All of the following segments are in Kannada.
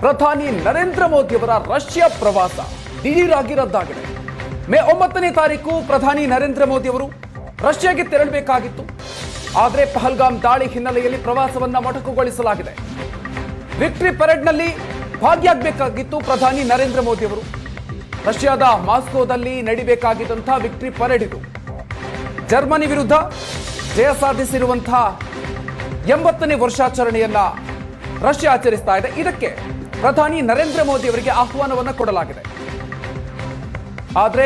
ಪ್ರಧಾನಿ ನರೇಂದ್ರ ಮೋದಿಯವರ ರಷ್ಯಾ ಪ್ರವಾಸ ದಿಢೀರಾಗಿ ರದ್ದಾಗಿದೆ ಮೇ ಒಂಬತ್ತನೇ ತಾರೀಕು ಪ್ರಧಾನಿ ನರೇಂದ್ರ ಮೋದಿ ಅವರು ರಷ್ಯಾಗೆ ತೆರಳಬೇಕಾಗಿತ್ತು. ಆದರೆ ಪಹಲ್ಗಾಮ್ ದಾಳಿ ಹಿನ್ನೆಲೆಯಲ್ಲಿ ಪ್ರವಾಸವನ್ನ ಮೊಟಕುಗೊಳಿಸಲಾಗಿದೆ. ವಿಕ್ಟರಿ ಪರೇಡ್ನಲ್ಲಿ ಭಾಗಿಯಾಗಬೇಕಾಗಿತ್ತು ಪ್ರಧಾನಿ ನರೇಂದ್ರ ಮೋದಿ ಅವರು ರಷ್ಯಾದ ಮಾಸ್ಕೋದಲ್ಲಿ ನಡಿಬೇಕಾಗಿದ್ದಂತಹ ವಿಕ್ಟರಿ ಪರೇಡ್ ಇದು. ಜರ್ಮನಿ ವಿರುದ್ಧ ಜಯ ಸಾಧಿಸಿರುವಂತಹ ಎಂಬತ್ತನೇ ವರ್ಷಾಚರಣೆಯನ್ನ ರಷ್ಯಾ ಆಚರಿಸ್ತಾ ಇದೆ. ಇದಕ್ಕೆ ಪ್ರಧಾನಿ ನರೇಂದ್ರ ಮೋದಿ ಅವರಿಗೆ ಆಹ್ವಾನವನ್ನು ಕೊಡಲಾಗಿದೆ. ಆದರೆ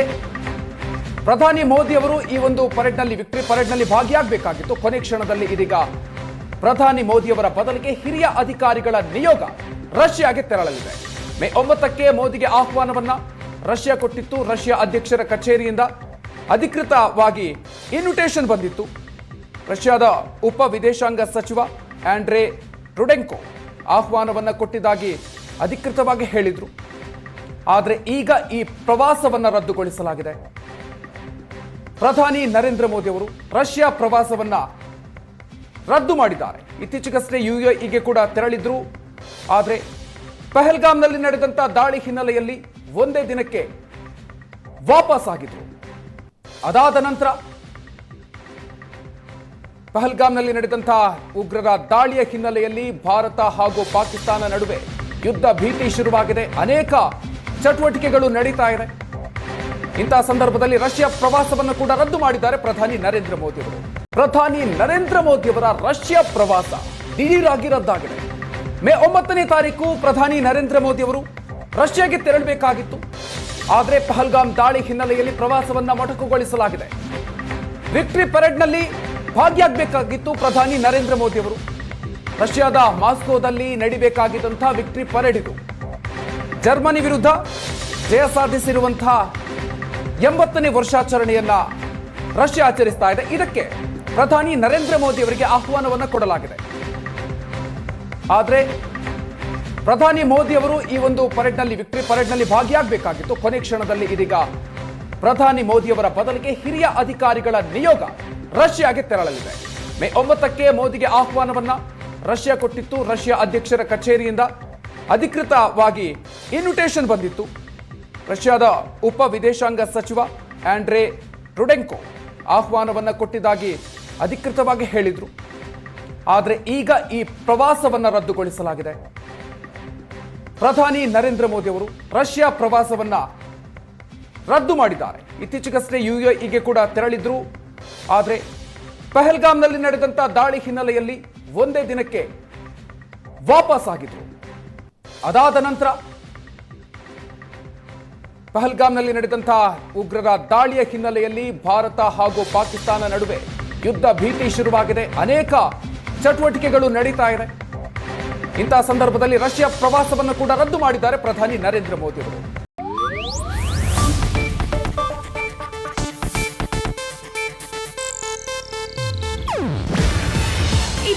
ಪ್ರಧಾನಿ ಮೋದಿ ಅವರು ಈ ಒಂದು ಪರೇಡ್ನಲ್ಲಿ ವಿಕ್ಟರಿ ಪರೇಡ್ನಲ್ಲಿ ಭಾಗಿಯಾಗಬೇಕಾಗಿತ್ತು. ಕೊನೆ ಕ್ಷಣದಲ್ಲಿ ಇದೀಗ ಪ್ರಧಾನಿ ಮೋದಿಯವರ ಬದಲಿಗೆ ಹಿರಿಯ ಅಧಿಕಾರಿಗಳ ನಿಯೋಗ ರಷ್ಯಾಗೆ ತೆರಳಲಿದೆ. ಮೇ ಒಂಬತ್ತಕ್ಕೆ ಮೋದಿಗೆ ಆಹ್ವಾನವನ್ನ ರಷ್ಯಾ ಕೊಟ್ಟಿತ್ತು. ರಷ್ಯಾ ಅಧ್ಯಕ್ಷರ ಕಚೇರಿಯಿಂದ ಅಧಿಕೃತವಾಗಿ ಇನ್ವಿಟೇಷನ್ ಬಂದಿತ್ತು. ರಷ್ಯಾದ ಉಪ ವಿದೇಶಾಂಗ ಸಚಿವ ಆಂಡ್ರೆ ರುಡೆಂಕೋ ಆಹ್ವಾನವನ್ನು ಕೊಟ್ಟಿದ್ದಾಗಿ ಅಧಿಕೃತವಾಗಿ ಹೇಳಿದ್ರು. ಆದರೆ ಈಗ ಈ ಪ್ರವಾಸವನ್ನ ರದ್ದುಗೊಳಿಸಲಾಗಿದೆ. ಪ್ರಧಾನಿ ನರೇಂದ್ರ ಮೋದಿ ಅವರು ರಷ್ಯಾ ಪ್ರವಾಸವನ್ನ ರದ್ದು ಮಾಡಿದ್ದಾರೆ. ಇತ್ತೀಚೆಗಷ್ಟೇ ಯುಎಇಗೆ ಕೂಡ ತೆರಳಿದ್ರು. ಆದರೆ ಪೆಹಲ್ಗಾಮ್ನಲ್ಲಿ ನಡೆದಂತಹ ದಾಳಿ ಹಿನ್ನೆಲೆಯಲ್ಲಿ ಒಂದೇ ದಿನಕ್ಕೆ ವಾಪಸ್ ಆಗಿದ್ರು. ಅದಾದ ನಂತರ ಪಹಲ್ಗಾಮ್ನಲ್ಲಿ ನಡೆದಂತಹ ಉಗ್ರರ ದಾಳಿಯ ಹಿನ್ನೆಲೆಯಲ್ಲಿ ಭಾರತ ಹಾಗೂ ಪಾಕಿಸ್ತಾನ ನಡುವೆ ಯುದ್ಧ ಭೀತಿ ಶುರುವಾಗಿದೆ. ಅನೇಕ ಚಟುವಟಿಕೆಗಳು ನಡೀತಾ ಇದೆ. ಇಂತಹ ಸಂದರ್ಭದಲ್ಲಿ ರಷ್ಯಾ ಪ್ರವಾಸವನ್ನು ಕೂಡ ರದ್ದು ಮಾಡಿದ್ದಾರೆ ಪ್ರಧಾನಿ ನರೇಂದ್ರ ಮೋದಿ ಅವರು. ಪ್ರಧಾನಿ ನರೇಂದ್ರ ಮೋದಿ ಅವರ ರಷ್ಯಾ ಪ್ರವಾಸ ದಿಢೀರಾಗಿ ರದ್ದಾಗಿದೆ. ಮೇ ಒಂಬತ್ತನೇ ತಾರೀಕು ಪ್ರಧಾನಿ ನರೇಂದ್ರ ಮೋದಿ ಅವರು ರಷ್ಯಾಗೆ ತೆರಳಬೇಕಾಗಿತ್ತು. ಆದರೆ ಪಹಲ್ಗಾಮ್ ದಾಳಿ ಹಿನ್ನೆಲೆಯಲ್ಲಿ ಪ್ರವಾಸವನ್ನ ಮೊಟಕುಗೊಳಿಸಲಾಗಿದೆ. ವಿಕ್ಟ್ರಿ ಪರೇಡ್ನಲ್ಲಿ ಭಾಗಿಯಾಗಬೇಕಾಗಿತ್ತು ಪ್ರಧಾನಿ ನರೇಂದ್ರ ಮೋದಿ ಅವರು. ರಷ್ಯಾದ ಮಾಸ್ಕೋದಲ್ಲಿ ನಡಿಬೇಕಾಗಿದ್ದಂಥ ವಿಕ್ಟ್ರಿ ಪರೇಡ್ ಇದು. ಜರ್ಮನಿ ವಿರುದ್ಧ ಜಯ ಸಾಧಿಸಿರುವಂತಹ ಎಂಬತ್ತನೇ ವರ್ಷಾಚರಣೆಯನ್ನ ರಷ್ಯಾ ಆಚರಿಸ್ತಾ ಇದೆ. ಇದಕ್ಕೆ ಪ್ರಧಾನಿ ನರೇಂದ್ರ ಮೋದಿ ಅವರಿಗೆ ಆಹ್ವಾನವನ್ನು ಕೊಡಲಾಗಿದೆ. ಆದರೆ ಪ್ರಧಾನಿ ಮೋದಿ ಅವರು ಈ ಒಂದು ಪರೇಡ್ನಲ್ಲಿ ವಿಕ್ಟ್ರಿ ಪರೇಡ್ನಲ್ಲಿ ಭಾಗಿಯಾಗಬೇಕಾಗಿತ್ತು. ಕೊನೆ ಕ್ಷಣದಲ್ಲಿ ಇದೀಗ ಪ್ರಧಾನಿ ಮೋದಿಯವರ ಬದಲಿಗೆ ಹಿರಿಯ ಅಧಿಕಾರಿಗಳ ನಿಯೋಗ ರಷ್ಯಾಗೆ ತೆರಳಲಿದೆ. ಮೇ ಒಂಬತ್ತಕ್ಕೆ ಮೋದಿಗೆ ಆಹ್ವಾನವನ್ನ ರಷ್ಯಾ ಕೊಟ್ಟಿತ್ತು. ರಷ್ಯಾ ಅಧ್ಯಕ್ಷರ ಕಚೇರಿಯಿಂದ ಅಧಿಕೃತವಾಗಿ ಇನ್ವಿಟೇಷನ್ ಬಂದಿತ್ತು. ರಷ್ಯಾದ ಉಪ ವಿದೇಶಾಂಗ ಸಚಿವ ಆಂಡ್ರೆ ರುಡೆಂಕೋ ಆಹ್ವಾನವನ್ನು ಕೊಟ್ಟಿದ್ದಾಗಿ ಅಧಿಕೃತವಾಗಿ ಹೇಳಿದರು. ಆದರೆ ಈಗ ಈ ಪ್ರವಾಸವನ್ನು ರದ್ದುಗೊಳಿಸಲಾಗಿದೆ. ಪ್ರಧಾನಿ ನರೇಂದ್ರ ಮೋದಿ ಅವರು ರಷ್ಯಾ ಪ್ರವಾಸವನ್ನು ರದ್ದು ಮಾಡಿದ್ದಾರೆ. ಇತ್ತೀಚೆಗಷ್ಟೇ ಯುಎಇಗೆ ಕೂಡ ತೆರಳಿದ್ರು. ಆದರೆ ಪೆಹಲ್ಗಾಮ್ನಲ್ಲಿ ನಡೆದಂಥ ದಾಳಿ ಹಿನ್ನೆಲೆಯಲ್ಲಿ ಒಂದೇ ದಿನಕ್ಕೆ ವಾಪಸ್ ಆಗಿದ್ರು ಅದಾದ ನಂತರ ಪಹಲ್ಗಾಮ್ನಲ್ಲಿ ನಡೆದಂತಹ ಉಗ್ರರ ದಾಳಿಯ ಹಿನ್ನೆಲೆಯಲ್ಲಿ ಭಾರತ ಹಾಗೂ ಪಾಕಿಸ್ತಾನ ನಡುವೆ ಯುದ್ಧ ಭೀತಿ ಶುರುವಾಗಿದೆ. ಅನೇಕ ಚಟುವಟಿಕೆಗಳು ನಡೀತಾ ಇದೆ. ಇಂತಹ ಸಂದರ್ಭದಲ್ಲಿ ರಷ್ಯಾ ಪ್ರವಾಸವನ್ನು ಕೂಡ ರದ್ದು ಮಾಡಿದ್ದಾರೆ ಪ್ರಧಾನಿ ನರೇಂದ್ರ ಮೋದಿ ಅವರು